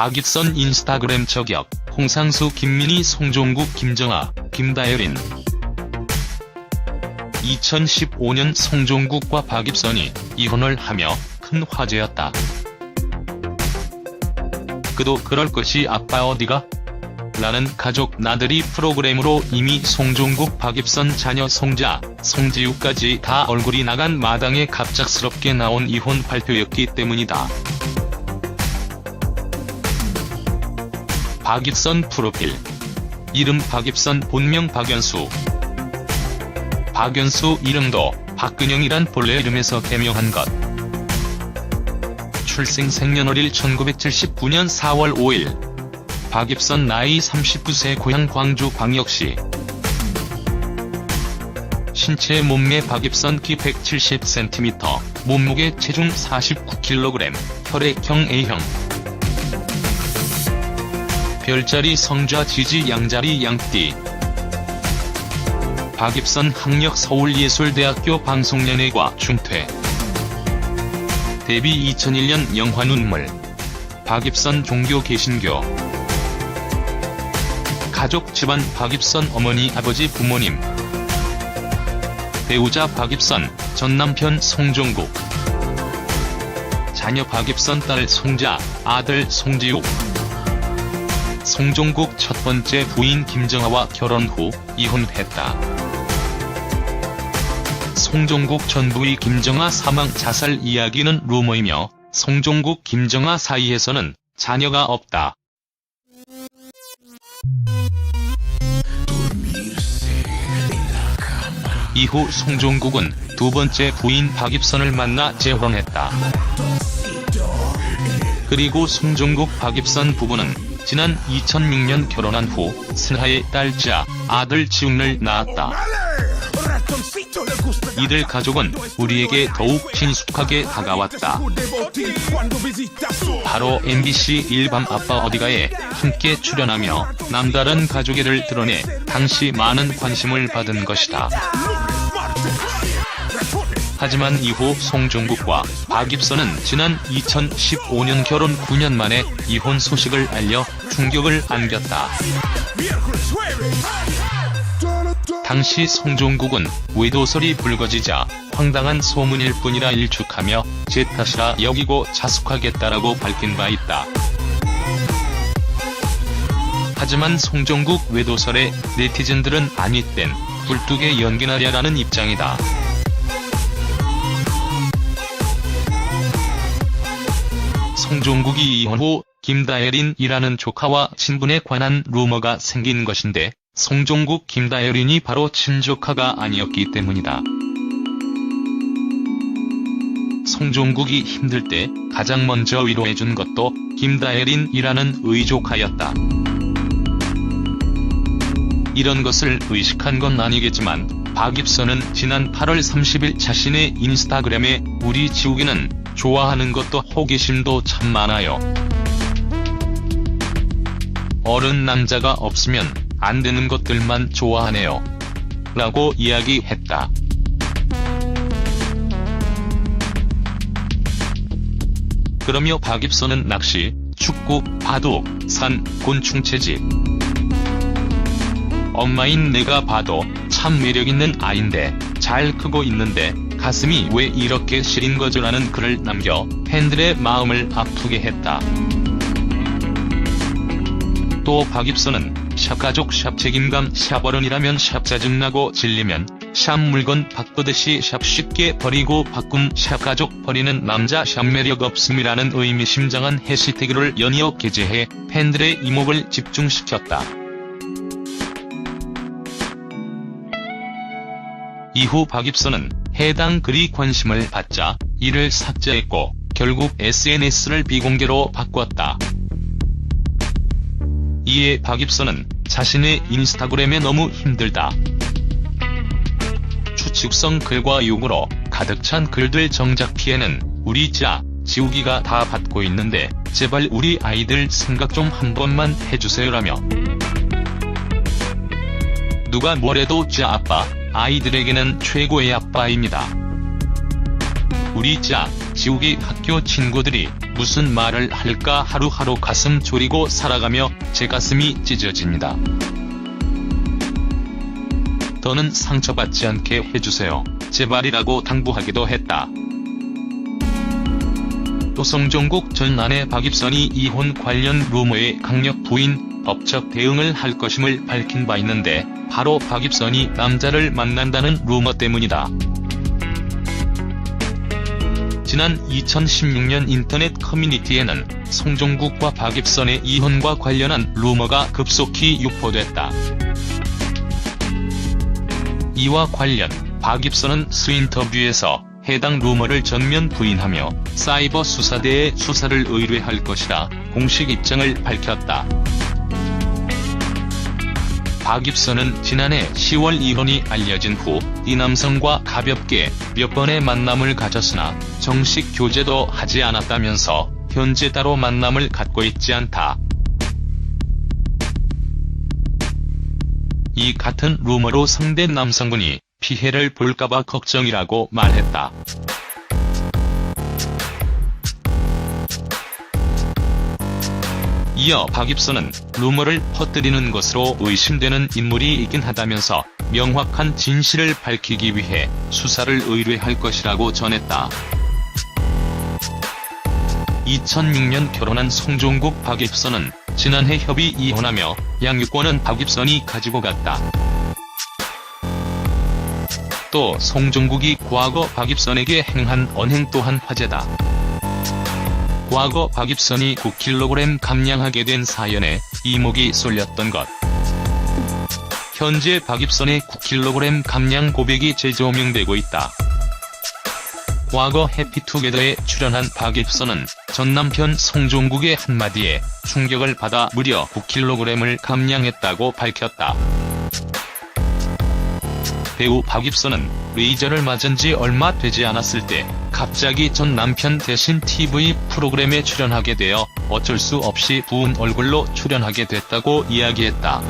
박익선 인스타그램 저격, 홍상수 김민희 송종국 김정아, 김다혜린 2015년 송종국과 박익선이 이혼을 하며 큰 화제였다. 그도 그럴 것이 아빠 어디가? 라는 가족 나들이 프로그램으로 이미 송종국 박입선 자녀 송자, 송지우까지 다 얼굴이 나간 마당에 갑작스럽게 나온 이혼 발표였기 때문이다. 박입선 프로필. 이름 박입선 본명 박연수. 박연수 이름도 박근영이란 본래 이름에서 개명한 것. 출생 생년월일 1979년 4월 5일. 박입선 나이 39세 고향 광주 광역시. 신체 몸매 박입선 키 170cm, 몸무게 체중 49kg, 혈액형 A형 별자리 성좌 지지 양자리 양띠. 박입선 학력 서울예술대학교 방송연예과 중퇴. 데뷔 2001년 영화 눈물. 박입선 종교 개신교. 가족 집안 박입선 어머니 아버지 부모님. 배우자 박입선. 전 남편 송종국. 자녀 박입선. 딸 송자. 아들 송지욱 송종국 첫 번째 부인 김정아와 결혼 후 이혼했다. 송종국 전 부의 김정아 사망 자살 이야기는 루머이며 송종국 김정아 사이에서는 자녀가 없다. 이후 송종국은 두 번째 부인 박입선을 만나 재혼했다. 그리고 송종국 박입선 부부는 지난 2006년 결혼한 후 슬하의 딸자 아들 지웅을 낳았다. 이들 가족은 우리에게 더욱 친숙하게 다가왔다. 바로 MBC 일밤 아빠 어디가에 함께 출연하며 남다른 가족애를 드러내 당시 많은 관심을 받은 것이다. 하지만 이후 송종국과 박입선은 지난 2015년 결혼 9년 만에 이혼 소식을 알려 충격을 안겼다. 당시 송종국은 외도설이 불거지자 황당한 소문일 뿐이라 일축하며 제 탓이라 여기고 자숙하겠다라고 밝힌 바 있다. 하지만 송종국 외도설에 네티즌들은 아니 땐 굴뚝에 연기나랴라는 입장이다. 송종국이 이혼 후 김다혜린이라는 조카와 친분에 관한 루머가 생긴 것인데 송종국 김다혜린이 바로 친조카가 아니었기 때문이다. 송종국이 힘들 때 가장 먼저 위로해준 것도 김다혜린이라는 의조카였다. 이런 것을 의식한 건 아니겠지만 박입선은 지난 8월 30일 자신의 인스타그램에 우리 지우기는 좋아하는 것도 호기심도 참 많아요. 어른 남자가 없으면 안 되는 것들만 좋아하네요. 라고 이야기했다. 그러며 박입선은 낚시, 축구, 바둑, 산, 곤충 채집. 엄마인 내가 봐도 참 매력있는 아인데 잘 크고 있는데 가슴이 왜 이렇게 시린 거죠라는 글을 남겨 팬들의 마음을 아프게 했다. 또 박입선은 샵가족 샵 책임감 샵 어른이라면 샵 짜증나고 질리면 샵 물건 바꾸듯이 샵 쉽게 버리고 바꿈 샵 가족 버리는 남자 샵 매력 없음이라는 의미심장한 해시태그를 연이어 게재해 팬들의 이목을 집중시켰다. 이후 박입선은 해당 글이 관심을 받자 이를 삭제했고 결국 SNS를 비공개로 바꿨다. 이에 박입선은 자신의 인스타그램에 너무 힘들다. 추측성 글과 욕으로 가득 찬 글들 정작 피해는 우리 자, 지우기가 다 받고 있는데 제발 우리 아이들 생각 좀 한 번만 해주세요라며 누가 뭐래도 자 아빠, 아이들에게는 최고의 아빠입니다. 우리 자, 지우기 학교 친구들이 무슨 말을 할까 하루하루 가슴 졸이고 살아가며 제 가슴이 찢어집니다. 더는 상처받지 않게 해주세요. 제발이라고 당부하기도 했다. 또 성종국 전 아내 박입선이 이혼 관련 루머에 강력 부인, 법적 대응을 할 것임을 밝힌 바 있는데 바로 박입선이 남자를 만난다는 루머 때문이다. 지난 2016년 인터넷 커뮤니티에는 송종국과 박입선의 이혼과 관련한 루머가 급속히 유포됐다. 이와 관련 박입선은 수인터뷰에서 해당 루머를 전면 부인하며 사이버 수사대에 수사를 의뢰할 것이라 공식 입장을 밝혔다. 박입선은 지난해 10월 이혼이 알려진 후 이 남성과 가볍게 몇 번의 만남을 가졌으나 정식 교제도 하지 않았다면서 현재 따로 만남을 갖고 있지 않다. 이 같은 루머로 상대 남성분이 피해를 볼까봐 걱정이라고 말했다. 이어 박입선은 루머를 퍼뜨리는 것으로 의심되는 인물이 있긴 하다면서 명확한 진실을 밝히기 위해 수사를 의뢰할 것이라고 전했다. 2006년 결혼한 송종국 박입선은 지난해 협의 이혼하며 양육권은 박입선이 가지고 갔다. 또 송종국이 과거 박입선에게 행한 언행 또한 화제다. 과거 박입선이 9kg 감량하게 된 사연에 이목이 쏠렸던 것. 현재 박입선의 9kg 감량 고백이 재조명되고 있다. 과거 해피투게더에 출연한 박입선은 전 남편 송종국의 한마디에 충격을 받아 무려 9kg을 감량했다고 밝혔다. 배우 박입선은 레이저를 맞은 지 얼마 되지 않았을 때 갑자기 전 남편 대신 TV 프로그램에 출연하게 되어 어쩔 수 없이 부은 얼굴로 출연하게 됐다고 이야기했다.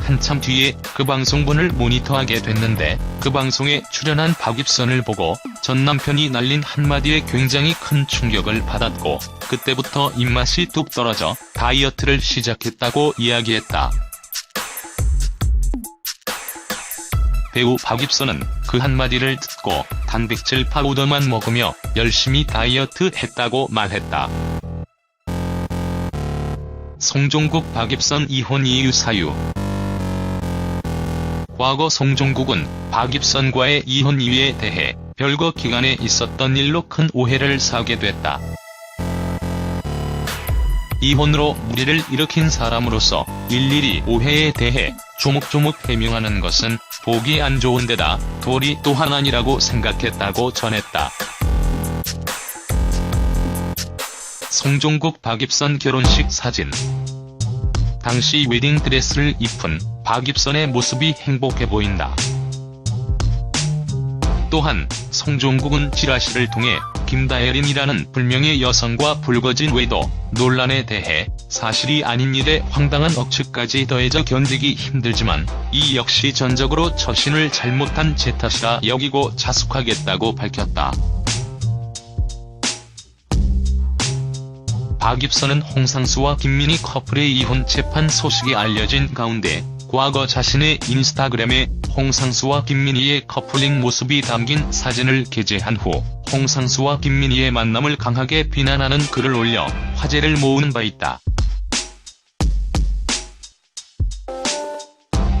한참 뒤에 그 방송분을 모니터하게 됐는데 그 방송에 출연한 박입선을 보고 전 남편이 날린 한마디에 굉장히 큰 충격을 받았고 그때부터 입맛이 뚝 떨어져 다이어트를 시작했다고 이야기했다. 배우 박입선은 그 한마디를 듣고 단백질 파우더만 먹으며 열심히 다이어트 했다고 말했다. 송종국 박입선 이혼 이유 사유 과거 송종국은 박입선과의 이혼 이유에 대해 별거 기간에 있었던 일로 큰 오해를 사게 됐다. 이혼으로 무리를 일으킨 사람으로서 일일이 오해에 대해 조목조목 해명하는 것은 보기 안 좋은 데다 도리 또한 아니라고 생각했다고 전했다. 송종국 박입선 결혼식 사진 당시 웨딩 드레스를 입은 박입선의 모습이 행복해 보인다. 또한 송종국은 지라시를 통해 김다혜린이라는 불명의 여성과 불거진 외도 논란에 대해 사실이 아닌 일에 황당한 억측까지 더해져 견디기 힘들지만 이 역시 전적으로 처신을 잘못한 제 탓이라 여기고 자숙하겠다고 밝혔다. 박입선은 홍상수와 김민희 커플의 이혼 재판 소식이 알려진 가운데 과거 자신의 인스타그램에 홍상수와 김민희의 커플링 모습이 담긴 사진을 게재한 후 홍상수와 김민희의 만남을 강하게 비난하는 글을 올려 화제를 모으는 바 있다.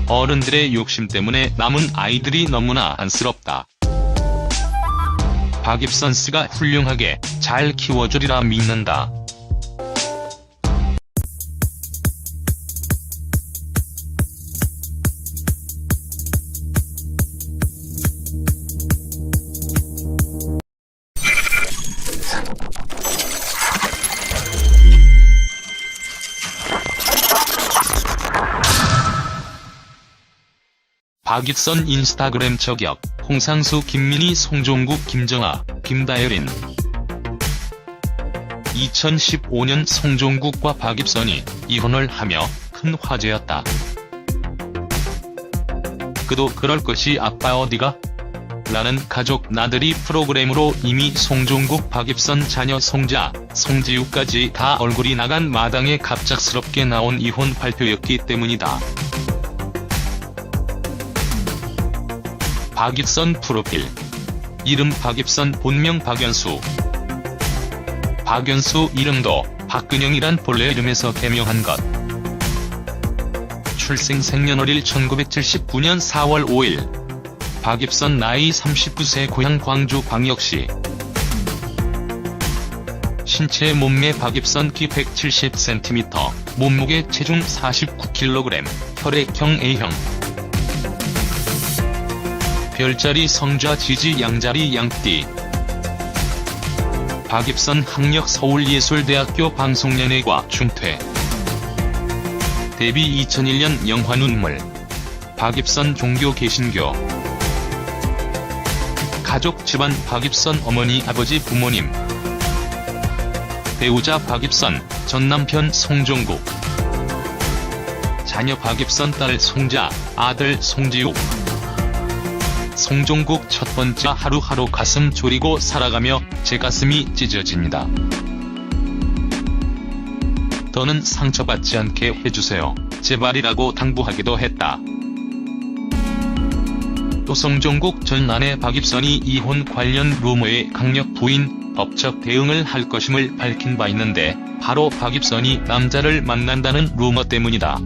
어른들의 욕심 때문에 남은 아이들이 너무나 안쓰럽다. 박입선 씨가 훌륭하게 잘 키워주리라 믿는다. 박익선 인스타그램 저격, 홍상수 김민희 송종국 김정아, 김다혜린 2015년 송종국과 박입선이 이혼을 하며 큰 화제였다. 그도 그럴 것이 아빠 어디가? 라는 가족 나들이 프로그램으로 이미 송종국 박입선 자녀 송자, 송지우까지 다 얼굴이 나간 마당에 갑작스럽게 나온 이혼 발표였기 때문이다. 박입선 프로필. 이름 박입선 본명 박연수. 박연수 이름도 박근영이란 본래 이름에서 개명한 것. 출생 생년월일 1979년 4월 5일. 박입선 나이 39세 고향 광주 광역시. 신체 몸매 박입선 키 170cm, 몸무게 체중 49kg, 혈액형 A형 별자리 성좌 지지 양자리 양띠. 박입선 학력 서울예술대학교 방송연예과 중퇴. 데뷔 2001년 영화 눈물. 박입선 종교 개신교. 가족 집안 박입선 어머니 아버지 부모님. 배우자 박입선 전 남편 송종국. 자녀 박입선 딸 송자 아들 송지우 송종국 첫 번째 하루하루 가슴 졸이고 살아가며 제 가슴이 찢어집니다. 더는 상처받지 않게 해주세요. 제발이라고 당부하기도 했다. 또 송종국 전 아내 박입선이 이혼 관련 루머에 강력 부인, 법적 대응을 할 것임을 밝힌 바 있는데 바로 박입선이 남자를 만난다는 루머 때문이다.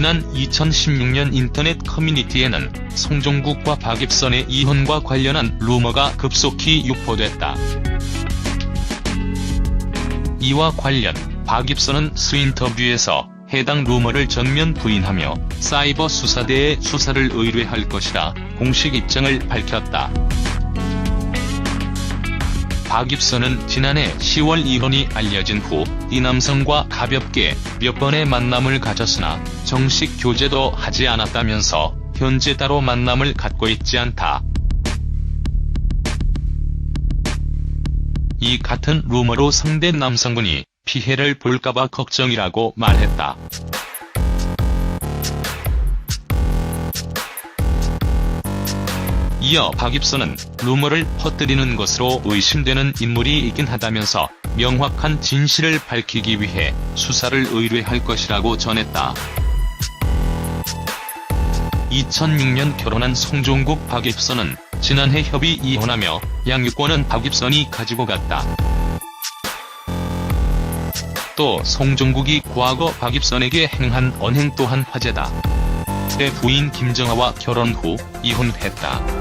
지난 2016년 인터넷 커뮤니티에는 송종국과 박입선의 이혼과 관련한 루머가 급속히 유포됐다. 이와 관련 박입선은 수인터뷰에서 해당 루머를 전면 부인하며 사이버 수사대에 수사를 의뢰할 것이라 공식 입장을 밝혔다. 박입선은 지난해 10월 이혼이 알려진 후 이 남성과 가볍게 몇 번의 만남을 가졌으나 정식 교제도 하지 않았다면서 현재 따로 만남을 갖고 있지 않다. 이 같은 루머로 상대 남성분이 피해를 볼까봐 걱정이라고 말했다. 이어 박입선은 루머를 퍼뜨리는 것으로 의심되는 인물이 있긴 하다면서 명확한 진실을 밝히기 위해 수사를 의뢰할 것이라고 전했다. 2006년 결혼한 송종국 박입선은 지난해 협의 이혼하며 양육권은 박입선이 가지고 갔다. 또 송종국이 과거 박입선에게 행한 언행 또한 화제다. 때 부인 김정아와 결혼 후 이혼했다.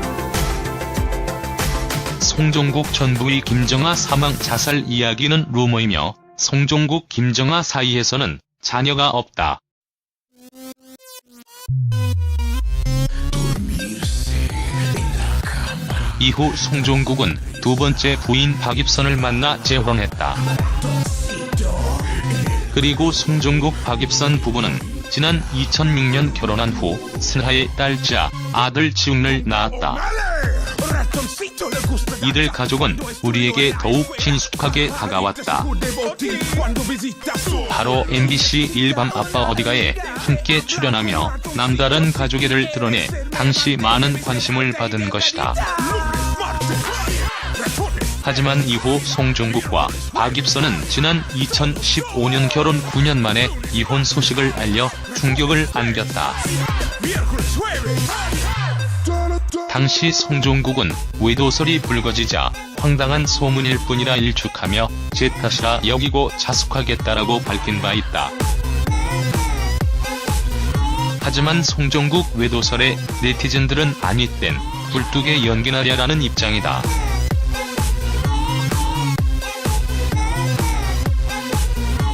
송종국 전 부의 김정아 사망 자살 이야기는 루머이며 송종국 김정아 사이에서는 자녀가 없다. 이후 송종국은 두 번째 부인 박입선을 만나 재혼했다. 그리고 송종국 박입선 부부는 지난 2006년 결혼한 후 슬하의 딸자 아들 지웅을 낳았다. 이들 가족은 우리에게 더욱 친숙하게 다가왔다. 바로 MBC 일밤 아빠 어디가에 함께 출연하며 남다른 가족애를 드러내 당시 많은 관심을 받은 것이다. 하지만 이후 송종국과 박입선은 지난 2015년 결혼 9년 만에 이혼 소식을 알려 충격을 안겼다. 당시 송종국은 외도설이 불거지자 황당한 소문일 뿐이라 일축하며 제 탓이라 여기고 자숙하겠다라고 밝힌 바 있다. 하지만 송종국 외도설에 네티즌들은 아니 땐 굴뚝에 연기나랴라는 입장이다.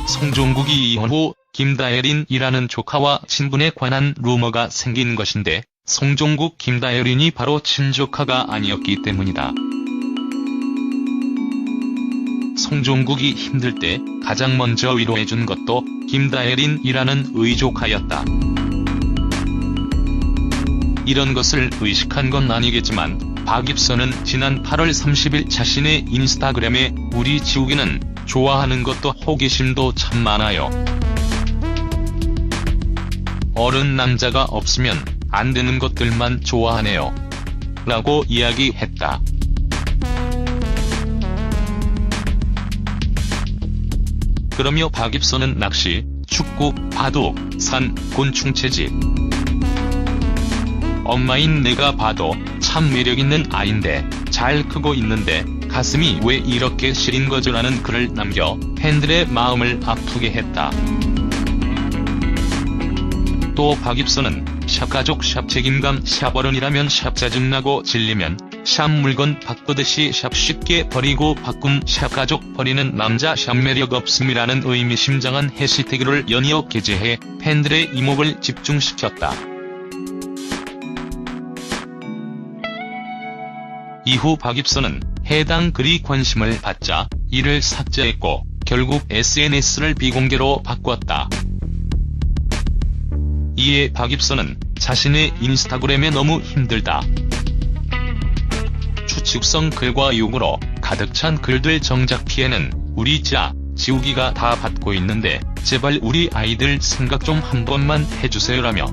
송종국이 이혼 후 김다혜린이라는 조카와 친분에 관한 루머가 생긴 것인데 송종국 김다혜린이 바로 친조카가 아니었기 때문이다. 송종국이 힘들 때 가장 먼저 위로해준 것도 김다혜린이라는 의조카였다. 이런 것을 의식한 건 아니겠지만 박입선은 지난 8월 30일 자신의 인스타그램에 우리 지우기는 좋아하는 것도 호기심도 참 많아요. 어른 남자가 없으면 안 되는 것들만 좋아하네요. 라고 이야기했다. 그러며 박입선은 낚시, 축구, 바둑, 산, 곤충 채집. 엄마인 내가 봐도 참 매력있는 아인데 잘 크고 있는데 가슴이 왜 이렇게 시린 거죠라는 글을 남겨 팬들의 마음을 아프게 했다. 또 박입선은 샵가족 샵 책임감 샵 어른이라면 샵 짜증나고 질리면 샵 물건 바꾸듯이 샵 쉽게 버리고 바꿈 샵 가족 버리는 남자 샵 매력 없음이라는 의미심장한 해시태그를 연이어 게재해 팬들의 이목을 집중시켰다. 이후 박입선은 해당 글이 관심을 받자 이를 삭제했고 결국 SNS를 비공개로 바꿨다. 이에 박입선은 자신의 인스타그램에 너무 힘들다. 추측성 글과 욕으로 가득 찬 글들 정작 피해는 우리 짜, 지우기가 다 받고 있는데 제발 우리 아이들 생각 좀 한 번만 해주세요라며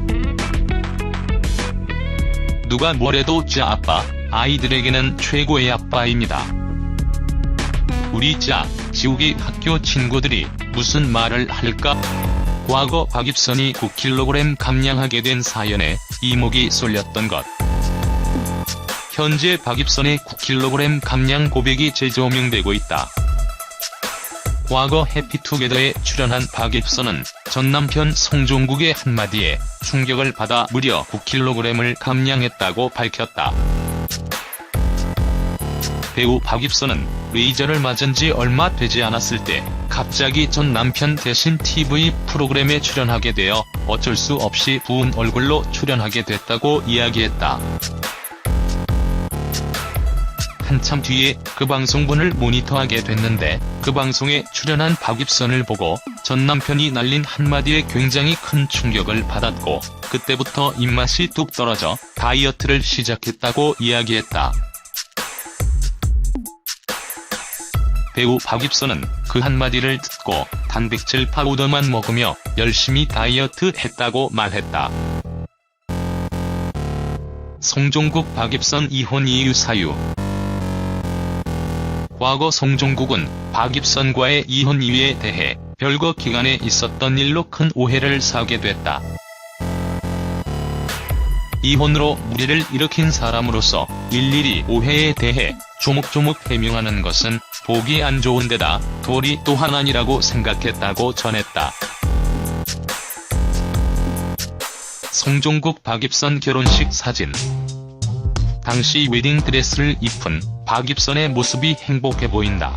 누가 뭐래도 짜 아빠, 아이들에게는 최고의 아빠입니다. 우리 짜, 지우기 학교 친구들이 무슨 말을 할까? 과거 박입선이 9kg 감량하게 된 사연에 이목이 쏠렸던 것. 현재 박입선의 9kg 감량 고백이 재조명되고 있다. 과거 해피투게더에 출연한 박입선은 전 남편 송종국의 한마디에 충격을 받아 무려 9kg을 감량했다고 밝혔다. 배우 박입선은 레이저를 맞은 지 얼마 되지 않았을 때 갑자기 전 남편 대신 TV 프로그램에 출연하게 되어 어쩔 수 없이 부은 얼굴로 출연하게 됐다고 이야기했다. 한참 뒤에 그 방송분을 모니터하게 됐는데 그 방송에 출연한 박입선을 보고 전 남편이 날린 한마디에 굉장히 큰 충격을 받았고 그때부터 입맛이 뚝 떨어져 다이어트를 시작했다고 이야기했다. 배우 박입선은 그 한마디를 듣고 단백질 파우더만 먹으며 열심히 다이어트 했다고 말했다. 송종국 박입선 이혼 이유 사유 과거 송종국은 박입선과의 이혼 이유에 대해 별거 기간에 있었던 일로 큰 오해를 사게 됐다. 이혼으로 무리를 일으킨 사람으로서 일일이 오해에 대해 조목조목 해명하는 것은 보기 안 좋은 데다 도리 또한 아니라고 생각했다고 전했다. 송종국 박입선 결혼식 사진 당시 웨딩드레스를 입은 박입선의 모습이 행복해 보인다.